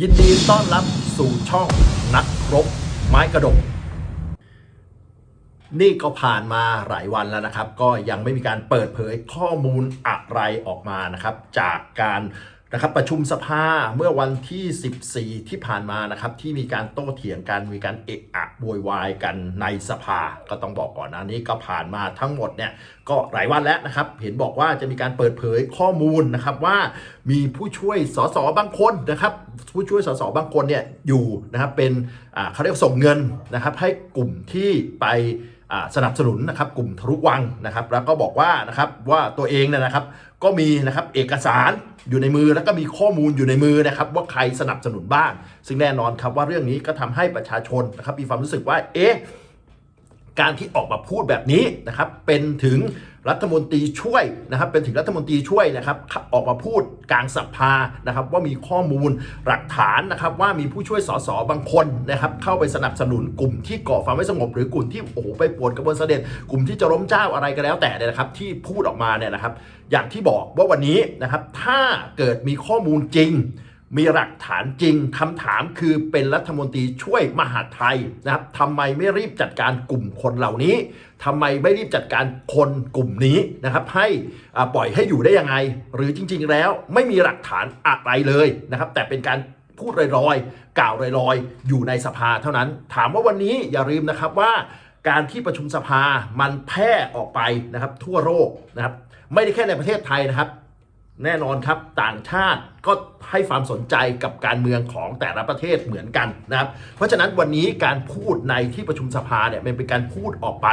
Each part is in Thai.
ยินดีต้อนรับสู่ช่องนักรบไม้กระดก นี่ก็ผ่านมาหลายวันแล้วนะครับ ก็ยังไม่มีการเปิดเผยข้อมูลอะไรออกมานะครับ จากการ นะครับประชุมสภาเมื่อวันที่ 14 ที่ผ่านมานะครับที่มีการโต้เถียงกันมีการเอะอะโวยวายกันในสภาก็ต้องบอกก่อนนะนี้ก็ผ่านมาทั้งหมดเนี่ยก็หลายวันแล้วนะครับ เห็นบอกว่าจะมีการเปิดเผยข้อมูลนะครับว่ามีผู้ช่วยสสบางคนนะครับผู้ช่วยสสบางคนเนี่ยอยู่นะครับเป็นเขาเรียกส่งเงินนะครับให้กลุ่มที่ไป สนับสนุนนะครับกลุ่มทะลุวังนะครับ แล้วก็บอกว่านะครับว่าตัวเองเนี่ยนะครับ ก็มีนะครับเอกสารอยู่ในมือแล้วก็มีข้อมูลอยู่ในมือนะครับ ว่าใครสนับสนุนบ้าง ซึ่งแน่นอนครับว่าเรื่องนี้ก็ทำให้ประชาชนนะครับมีความรู้สึกว่าเอ๊ะการที่ออกมาพูดแบบนี้นะครับเป็นถึง รัฐมนตรีช่วยนะครับเป็นถึงรัฐมนตรีช่วยนะครับออกมาพูดกลางสภานะครับว่ามีข้อมูลหลักฐานนะครับว่ามีผู้ช่วยสสบางคนนะครับเข้าไปสนับสนุนกลุ่มที่ก่อความไม่สงบ หรือกลุ่มที่โอ้โหไปปวดกระบวนเสด็จ กลุ่มที่จะล้มเจ้าอะไรก็แล้วแต่เนี่ยนะครับที่พูดออกมาเนี่ยนะครับ อย่างที่บอกว่าวันนี้นะครับถ้าเกิดมีข้อมูลจริง มีหลักฐานจริงคำถามคือเป็นรัฐมนตรีช่วยมหาไทยนะครับทำไมไม่รีบจัดการกลุ่มคนเหล่านี้ทำไมไม่รีบจัดการคนกลุ่มนี้นะครับ ให้ปล่อยให้อยู่ได้ยังไง หรือจริง ๆ แล้วไม่มีหลักฐานอะไรเลยนะครับ แต่เป็นการพูดลอยๆ กล่าวลอยๆ อยู่ในสภาเท่านั้น ถามว่าวันนี้อย่าลืมนะครับว่าการที่ประชุมสภามันแพร่ออกไปนะครับทั่วโลกนะครับ ไม่ได้แค่ในประเทศไทยนะครับ แน่นอนครับต่างชาติก็ให้ความสนใจกับการเมืองของแต่ละประเทศเหมือนกันนะครับ เพราะฉะนั้นวันนี้การพูดในที่ประชุมสภาเนี่ยมันเป็นการพูดออกไป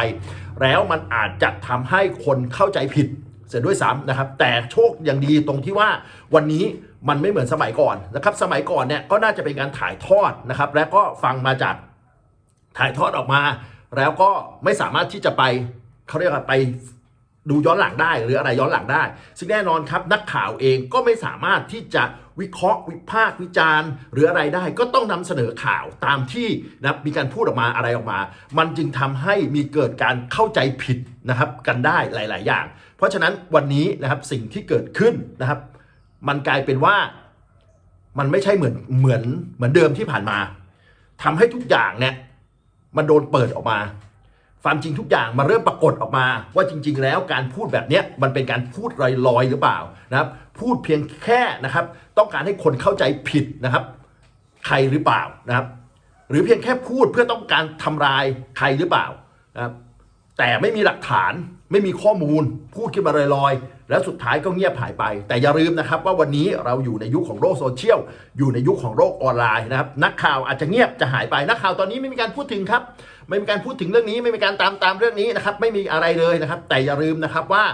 แล้วมันอาจจะทำให้คนเข้าใจผิดเสียด้วยซ้ำนะครับ แต่โชคอย่างดีตรงที่ว่าวันนี้มันไม่เหมือนสมัยก่อนนะครับ สมัยก่อนเนี่ยก็น่าจะเป็นการถ่ายทอดนะครับ และก็ฟังมาจากถ่ายทอดออกมา แล้วก็ไม่สามารถที่จะไปเขาเรียกว่าไป ดูย้อนหลังได้หรืออะไรย้อนหลังได้ ซึ่งแน่นอนครับนักข่าวเองก็ไม่สามารถที่จะวิเคราะห์วิพากษ์วิจารณ์ หรืออะไรได้ก็ต้องนำเสนอข่าวตามที่นะมีการพูดออกมาอะไรออกมา มันจึงทำให้มีเกิดการเข้าใจผิดนะครับกันได้หลาย ๆ อย่าง เพราะฉะนั้นวันนี้นะครับสิ่งที่เกิดขึ้นนะครับ มันกลายเป็นว่ามันไม่ใช่เหมือนเหมือนเหมือนเดิมที่ผ่านมาทำให้ทุกอย่างเนี่ยมันโดนเปิดออกมา ความจริงทุกอย่างมาเริ่มปรากฏออกมา ว่าจริง ๆ แล้วการพูดแบบนี้มันเป็นการพูดลอยๆหรือเปล่านะครับ พูดเพียงแค่นะครับ ต้องการให้คนเข้าใจผิดนะครับ ใครหรือเปล่านะครับ หรือเพียงแค่พูดเพื่อต้องการทำลายใครหรือเปล่านะครับ แต่ไม่มีหลักฐานไม่มีข้อมูล พูดขึ้นมาลอยๆ แล้วสุดท้ายก็เงียบหายไป แต่อย่าลืมนะครับว่าวันนี้เราอยู่ในยุคของโลกโซเชียล อยู่ในยุคของโลกออนไลน์นะครับ นักข่าวอาจจะเงียบจะหายไป นักข่าวตอนนี้ไม่มีการพูดถึงครับ ไม่มีการพูดถึงเรื่องนี้ ไม่มีการตามตามเรื่องนี้นะครับ ไม่มีอะไรเลยนะครับ แต่อย่าลืมนะครับว่า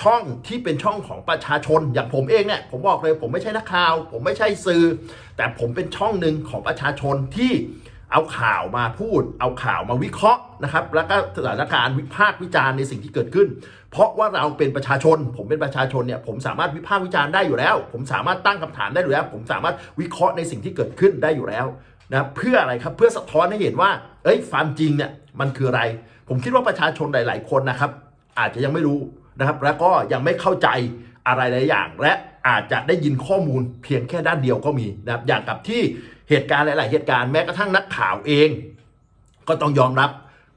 ช่องที่เป็นช่องของประชาชน อย่างผมเองเนี่ยผมบอกเลย ผมไม่ใช่นักข่าว ผมไม่ใช่สื่อ แต่ผมเป็นช่องหนึ่งของประชาชนที่ เอาข่าวมาพูด เอาข่าวมาวิเคราะห์นะครับ แล้วก็สถานการณ์วิพากษ์วิจารณ์ในสิ่งที่เกิดขึ้น เพราะว่าเราเป็นประชาชน ผมเป็นประชาชนเนี่ย ผมสามารถวิพากษ์วิจารณ์ได้อยู่แล้ว ผมสามารถตั้งคำถามได้อยู่แล้ว ผมสามารถวิเคราะห์ในสิ่งที่เกิดขึ้นได้อยู่แล้วนะเพื่ออะไรครับเพื่อสะท้อนให้เห็นว่า เอ้ยความจริงเนี่ยมันคืออะไร ผมคิดว่าประชาชนหลาย ๆ คนนะครับ อาจจะยังไม่รู้นะครับ แล้วก็ยังไม่เข้าใจอะไรหลายอย่าง และอาจจะได้ยินข้อมูลเพียงแค่ด้านเดียวก็มีนะครับอย่างกับที่ เหตุการณ์หลาย ๆ เหตุการณ์แม้กระทั่งนักข่าวเอง ก็ต้องยอมรับ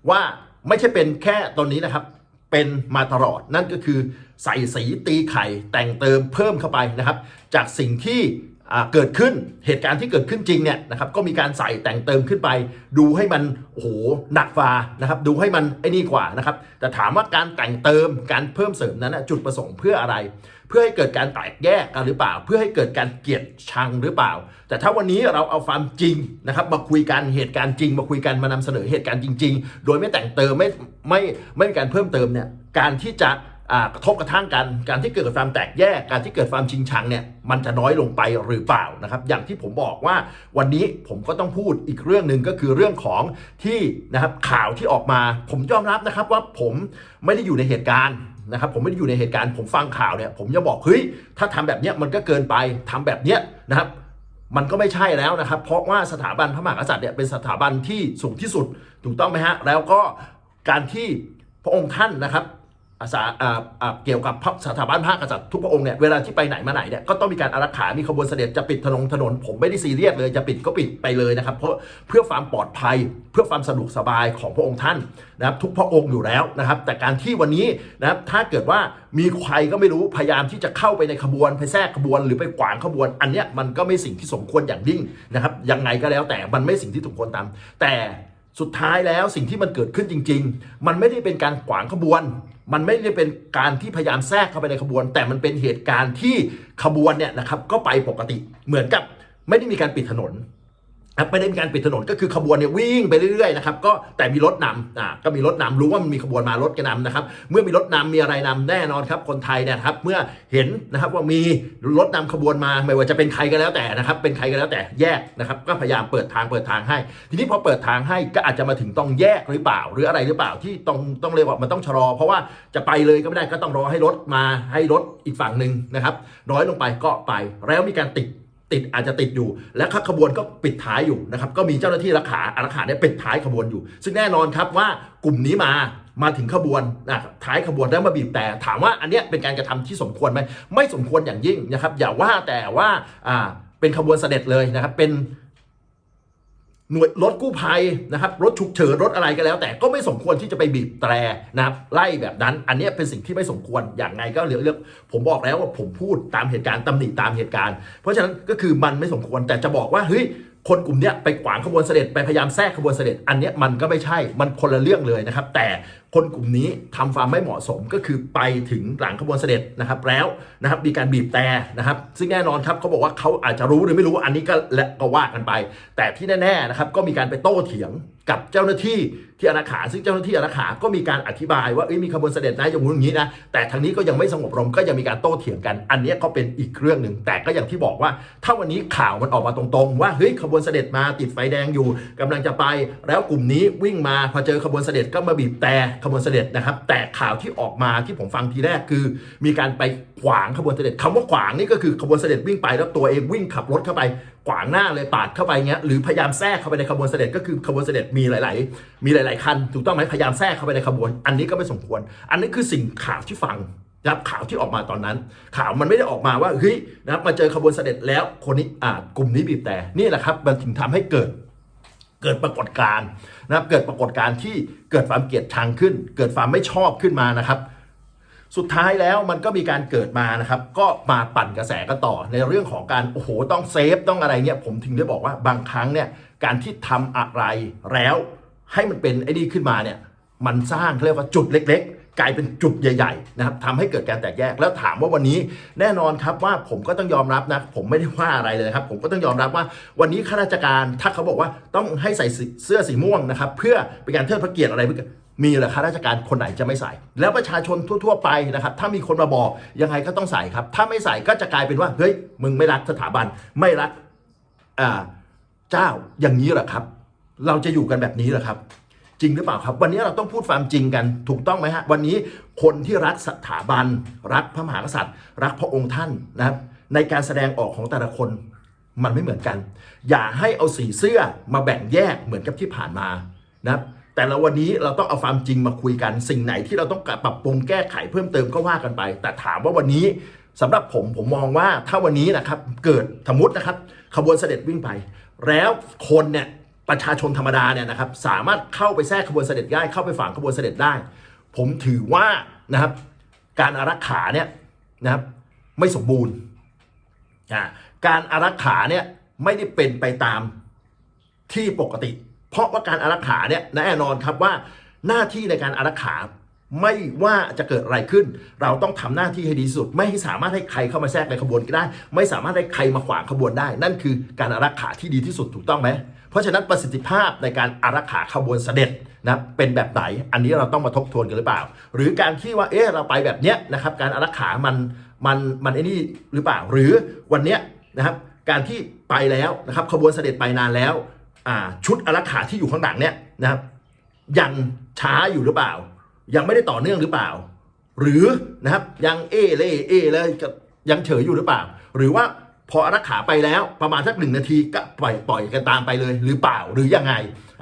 ว่าไม่ใช่เป็นแค่ตอนนี้นะครับ เป็นมาตลอดนั่นก็คือใส่สีตีไข่แต่งเติมเพิ่มเข้าไปนะครับ จากสิ่งที่ เกิดขึ้นเหตุการณ์ที่เกิดขึ้นจริงเนี่ยนะครับก็มีการใส่แต่งเติมขึ้นไป ดูให้มันโอ้โหหนักฟ้านะครับดูให้มันไอ้นี่กว่านะครับแต่ถามว่าการแต่งเติมการเพิ่มเสริมนั้นจุดประสงค์เพื่ออะไร เพื่อให้เกิดการแตกแยกกันหรือเปล่า เพื่อให้เกิดการเกลียดชังหรือเปล่า แต่ถ้าวันนี้เราเอาความจริงนะครับมาคุยกันเหตุการณ์จริง มาคุยกันมานำเสนอเหตุการณ์จริง ๆ โดยไม่แต่งเติมไม่ไม่ไม่มีการเพิ่มเติมเนี่ยการที่จะ กระทบกระทั่งกัน การที่เกิดความแตกแยก การที่เกิดความชิงชังเนี่ย มันจะน้อยลงไปหรือเปล่านะครับ อย่างที่ผมบอกว่าวันนี้ผมก็ต้องพูดอีกเรื่องหนึ่งก็คือเรื่องของที่นะครับข่าวที่ออกมา ผมยอมรับนะครับว่าผมไม่ได้อยู่ในเหตุการณ์นะครับ ผมไม่ได้อยู่ในเหตุการณ์ ผมฟังข่าวเนี่ย ผมจะบอกเฮ้ย ถ้าทำแบบเนี้ยมันก็เกินไปทำแบบเนี้ยนะครับมันก็ไม่ใช่แล้วนะครับ เพราะว่าสถาบันพระมหากษัตริย์เนี่ยเป็นสถาบันที่สูงที่สุด ถูกต้องไหมฮะ แล้วก็การที่พระองค์ท่านนะครับ สาเกี่ยวกับพระสถาบันพระกษัตริย์ทุกพระองค์เนี่ยเวลาที่ไปไหนมาไหนเนี่ยก็ต้องมีการอารักขา มีขบวนเสด็จจะปิดถนนถนน ผมไม่ได้ซีเรียสเลยจะปิดก็ปิดไปเลยนะครับ เพราะเพื่อความปลอดภัยเพื่อความสะดวกสบายของพระองค์ท่านนะครับทุกพระองค์อยู่แล้วนะครับ แต่การที่วันนี้นะครับถ้าเกิดว่ามีใครก็ไม่รู้พยายามที่จะเข้าไปในขบวนไปแทรกขบวนหรือไปขวางขบวน อันเนี้ยมันก็ไม่สิ่งที่สมควรอย่างยิ่งนะครับยังไงก็แล้วแต่มันไม่สิ่งที่สมควรตามแต่ สุดท้ายแล้วสิ่งที่มันเกิดขึ้นจริง ๆ มันไม่ได้เป็นการขวางขบวน มันไม่ได้เป็นการที่พยายามแทรกเข้าไปในขบวน แต่มันเป็นเหตุการณ์ที่ขบวนเนี่ยนะครับก็ไปปกติเหมือนกับไม่ได้มีการปิดถนน ครับไม่ได้มีการปิดถนนก็คือขบวนเนี่ยวิ่งไปเรื่อยๆนะครับก็แต่มีรถนำอ่าก็มีรถนำรู้ว่ามันมีขบวนมารถก็นำนะครับเมื่อมีรถนำมีอะไรนำแน่นอนครับคนไทยเนี่ยครับเมื่อเห็นนะครับว่ามีรถนำขบวนมาไม่ว่าจะเป็นใครก็แล้วแต่นะครับเป็นใครก็แล้วแต่แยกนะครับก็พยายามเปิดทางเปิดทางให้ ทีนี้พอเปิดทางให้ก็อาจจะมาถึงต้องแยกหรือเปล่า หรืออะไรหรือเปล่าที่ต้องต้องเรียกว่ามันต้องชะลอ เพราะว่าจะไปเลยก็ไม่ได้ก็ต้องรอให้รถมาให้รถอีกฝั่งหนึ่งนะครับร้อยลงไปก็ไปแล้วมีการติด ติดอาจจะติดอยู่ และขบวนก็ปิดท้ายอยู่นะครับก็มีเจ้าหน้าที่รักษาอารักขาเนี่ยปิดท้ายขบวนอยู่ ซึ่งแน่นอนครับว่ากลุ่มนี้มามาถึงขบวนนะท้ายขบวนแล้วมาบีบแต่ถามว่าอันเนี้ยเป็นการกระทำที่สมควรไหมไม่สมควรอย่างยิ่งนะครับอย่าว่าแต่ว่าอ่าเป็นขบวนเสด็จเลยนะครับเป็น หน่วยรถกู้ภัยนะครับรถฉุกเฉินรถอะไรก็แล้ว แต่ก็ไม่สมควรที่จะไปบีบแตรนะครับไล่แบบนั้น อันนี้เป็นสิ่งที่ไม่สมควรอย่างไงก็เรื่องเรื่องผมบอกแล้วว่าผมพูดตามเหตุการณ์ตำหนิตามเหตุการณ์ เพราะฉะนั้นก็คือมันไม่สมควรแต่จะบอกว่าเฮ้ยคนกลุ่มนี้ไปขวางขบวนเสด็จไปพยายามแทรกขบวนเสด็จ อันนี้มันก็ไม่ใช่มันคนละเรื่องเลยนะครับ แต่ คนกลุ่มนี้ทำความไม่เหมาะสมก็คือไปถึงหลังขบวนเสด็จนะครับ แล้วนะครับมีการบีบแต่นะครับ ซึ่งแน่นอนครับเขาบอกว่าเขาอาจจะรู้หรือไม่รู้อันนี้ก็และก็ว่ากันไป แต่ที่แน่ๆนะครับก็มีการไปโต้เถียงกับเจ้าหน้าที่ที่อนาขา ซึ่งเจ้าหน้าที่อนาขาก็มีการอธิบายว่าเอ้ยมีขบวนเสด็จนะอย่างนู้นอย่างนี้นะแต่ทางนี้ก็ยังไม่สงบรมก็ยังมีการโต้เถียงกัน อันนี้ก็เป็นอีกเรื่องหนึ่งแต่ก็อย่างที่บอกว่า ถ้าวันนี้ข่าวมันออกมาตรงๆ ว่าเฮ้ยขบวนเสด็จมาติดไฟแดงอยู่กำลังจะไป แล้วกลุ่มนี้วิ่งมาพอเจอขบวนเสด็จก็มาบีบแต่ขบวนเสด็จนะครับ แต่ข่าวที่ออกมาที่ผมฟังทีแรกคือ มีการไปขวางขบวนเสด็จคำว่าขวางนี่ก็คือขบวนเสด็จวิ่งไปแล้วตัวเองวิ่งขับรถเข้าไปขวางหน้าเลยปาดเข้าไปเงี้ยหรือพยายามแทรกเข้าไปในขบวนเสด็จก็คือขบวนเสด็จมีหลาย ๆ มีหลาย ๆ คันถูกต้องไหมพยายามแทรกเข้าไปในขบวน อันนี้ก็ไม่สมควร อันนี้คือสิ่งข่าวที่ฟังนะครับข่าวที่ออกมาตอนนั้น ข่าวมันไม่ได้ออกมาว่าเฮ้ยนะครับมาเจอขบวนเสด็จแล้วคนนี้อ่ากลุ่มนี้บีบแต่นี่แหละครับมันถึงทำให้เกิด เกิดปรากฏการณ์นะครับเกิดปรากฏการณ์ที่เกิดความเกลียดชังขึ้น เกิดความไม่ชอบขึ้นมานะครับ สุดท้ายแล้วมันก็มีการเกิดมานะครับ ก็มาปั่นกระแสกันต่อในเรื่องของการโอ้โหต้องเซฟต้องอะไรเนี่ยผมถึงได้บอกว่าบางครั้งเนี่ยการที่ทำอะไรแล้วให้มันเป็นไอ้นี่ขึ้นมาเนี่ยมันสร้างเรียกว่าจุดเล็ก กลายเป็นจุดใหญ่ๆนะครับทำให้เกิดการแตกแยกแล้วถามว่าวันนี้แน่นอนครับว่าผมก็ต้องยอมรับนะผมไม่ได้ว่าอะไรเลยครับ ผมก็ต้องยอมรับว่าวันนี้ข้าราชการถ้าเขาบอกว่าต้องให้ใส่เสื้อสีม่วงนะครับ เพื่อเป็นการเทิดพระเกียรติอะไรมีหรือข้าราชการคนไหนจะไม่ใส่ แล้วประชาชนทั่ว ๆ ไปนะครับ ถ้ามีคนมาบอกยังไงก็ต้องใส่ครับ ถ้าไม่ใส่ก็จะกลายเป็นว่าเฮ้ยมึงไม่รักสถาบันไม่รักเจ้าอย่างนี้เหรอครับ เราจะอยู่กันแบบนี้เหรอครับ จริงหรือเปล่าครับ วันนี้เราต้องพูดความจริงกันถูกต้องไหมฮะวันนี้คนที่รักสถาบัน รักพระมหากษัตริย์ รักพระองค์ท่านนะครับในการแสดงออกของแต่ละคนมันไม่เหมือนกัน อย่าให้เอาสีเสื้อมาแบ่งแยกเหมือนกับที่ผ่านมานะครับแต่ละวันนี้เราต้องเอาความจริงมาคุยกัน สิ่งไหนที่เราต้องปรับปรุงแก้ไขเพิ่มเติมก็ว่ากันไป แต่ถามว่าวันนี้สำหรับผมผมมองว่าถ้าวันนี้นะครับเกิดสมมตินะครับขบวนเสด็จวิ่งไป แล้วคนเนี่ย ประชาชนธรรมดาเนี่ยนะครับสามารถเข้าไปแทรกขบวนเสด็จได้เข้าไปฝังขบวนเสด็จได้ ผมถือว่านะครับการอารักขาเนี่ยนะครับไม่สมบูรณ์การอารักขาเนี่ยไม่ได้เป็นไปตามที่ปกติ เพราะว่าการอารักขาเนี่ยแน่นอนครับว่าหน้าที่ในการอารักขาไม่ว่าจะเกิดอะไรขึ้น เราต้องทำหน้าที่ให้ดีสุด ไม่ให้สามารถให้ใครเข้ามาแทรกในขบวนก็ได้ ไม่สามารถให้ใครมาขวางขบวนได้ นั่นคือการอารักขาที่ดีที่สุดถูกต้องไหม ราะฉะนั้นประสิทธิภาพในการอารักขาขบวนเสด็จนะเป็นแบบไหน อันนี้เราต้องมาทบทวนกันหรือเปล่า หรือการที่ว่าเออเราไปแบบเนี้ยนะครับการอารักขามันมันมันไอ้นี่หรือเปล่า หรือวันเนี้ยนะครับการที่ไปแล้วนะครับขบวนเสด็จไปนานแล้วอ่าชุดอารักขาที่อยู่ข้างหลังเนี่ยนะครับยังช้าอยู่หรือเปล่า ยังไม่ได้ต่อเนื่องหรือเปล่า หรือนะครับยังเอเล่เอเลยกับยังเฉยอยู่หรือเปล่า หรือว่า พออารักขาไปแล้วประมาณสักหนึ่งนาทีก็ปล่อยปล่อยกันตามไปเลย หรือเปล่าหรือยังไง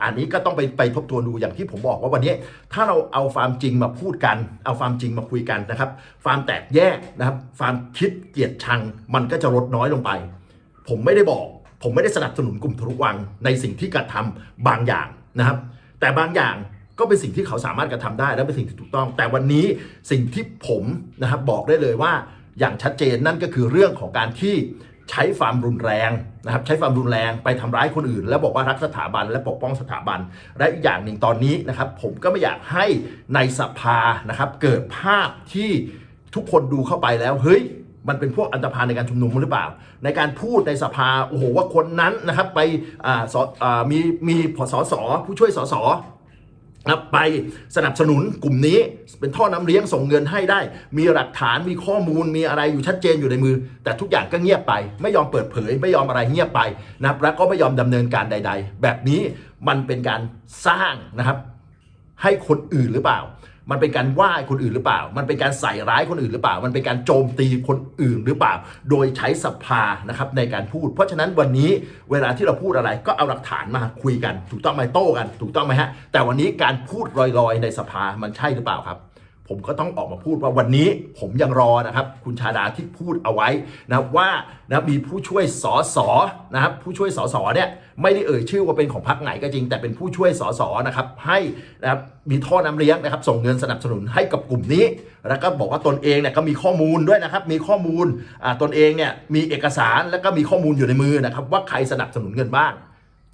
อันนี้ก็ต้องไปไปทบทวนดูอย่างที่ผมบอกว่าวันนี้ถ้าเราเอาความจริงมาพูดกัน เอาความจริงมาคุยกันนะครับความแตกแยกนะครับความคิดเกลียดชังมันก็จะลดน้อยลงไป ผมไม่ได้บอก ผมไม่ได้สนับสนุนกลุ่มทะลุวังในสิ่งที่กระทำบางอย่างนะครับ แต่บางอย่างก็เป็นสิ่งที่เขาสามารถกระทำได้และเป็นสิ่งที่ถูกต้อง แต่วันนี้สิ่งที่ผมนะครับบอกได้เลยว่าอย่างชัดเจนนั่นก็คือเรื่องของการที่ ใช้ความรุนแรงนะครับใช้ความรุนแรงไปทำร้ายคนอื่น แล้วบอกว่ารักสถาบันและปกป้องสถาบัน และอีกอย่างหนึ่งตอนนี้นะครับ ผมก็ไม่อยากให้ในสภานะครับ เกิดภาพที่ทุกคนดูเข้าไปแล้วเฮ้ยมันเป็นพวกอันตรพานในการชุมนุมหรือเปล่า ในการพูดในสภาโอ้โหว่าคนนั้นนะครับไปอ่าสอ่ามีมีผสสผู้ช่วยสส นะไปสนับสนุนกลุ่มนี้เป็นท่อน้ำเลี้ยงส่งเงินให้ได้ มีหลักฐานมีข้อมูลมีอะไรอยู่ชัดเจนอยู่ในมือ แต่ทุกอย่างก็เงียบไป ไม่ยอมเปิดเผย ไม่ยอมอะไรเงียบไปนะครับแล้วก็ไม่ยอมดำเนินการใด ๆ แบบนี้มันเป็นการสร้างนะครับ ให้คนอื่นหรือเปล่า มันเป็นการว่าคนอื่นหรือเปล่า มันเป็นการใส่ร้ายคนอื่นหรือเปล่า มันเป็นการโจมตีคนอื่นหรือเปล่า โดยใช้สภานะครับในการพูด เพราะฉะนั้นวันนี้เวลาที่เราพูดอะไรก็เอาหลักฐานมาคุยกัน ถูกต้องไหมโต้กัน ถูกต้องไหมฮะแต่วันนี้การพูดลอยๆ ในสภามันใช่หรือเปล่าครับ ผมก็ต้องออกมาพูดว่าวันนี้ผมยังรอนะครับ คุณชาดาที่พูดเอาไว้นะว่านะมีผู้ช่วยสอสอนะครับผู้ช่วยสอสอเนี่ยไม่ได้เอ่ยชื่อว่าเป็นของพรรคไหนก็จริง แต่เป็นผู้ช่วยสอสอนะครับให้นะครับมีท่อน้ำเลี้ยงนะครับ ส่งเงินสนับสนุนให้กับกลุ่มนี้ แล้วก็บอกว่าตนเองเนี่ยก็มีข้อมูลด้วยนะครับ มีข้อมูลอ่าตนเองเนี่ยมีเอกสารแล้วก็มีข้อมูลอยู่ในมือนะครับ ว่าใครสนับสนุนเงินบ้าง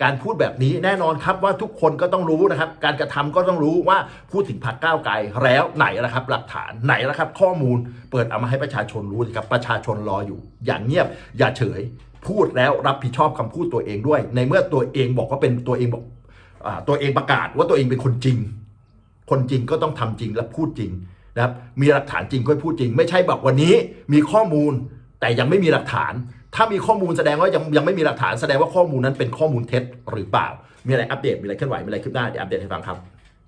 การพูดแบบนี้แน่นอนครับว่าทุกคนก็ต้องรู้นะครับ การกระทำก็ต้องรู้ว่าพูดถึงพรรคก้าวไกลแล้วไหนนะครับ หลักฐานไหนนะครับข้อมูลเปิดเอามาให้ประชาชนรู้ครับประชาชนรออยู่อย่างเงียบ อย่าเฉย พูดแล้วรับผิดชอบคำพูดตัวเองด้วย ในเมื่อตัวเองบอกว่าเป็นตัวเองบอกอตัวเองประกาศว่าตัวเองเป็นคนจริง คนจริงก็ต้องทำจริงและพูดจริงนะครับมีหลักฐานจริงก็พูดจริง ไม่ใช่แบบวันนี้มีข้อมูลแต่ยังไม่มีหลักฐาน ถ้ามีข้อมูลแสดงว่ายังยังไม่มีหลักฐานแสดงว่าข้อมูลนั้นเป็นข้อมูลเท็จหรือเปล่า มีอะไรอัปเดตมีอะไรเคลื่อนไหวมีอะไรคืบหน้าเดี๋ยวอัปเดตให้ฟังครับ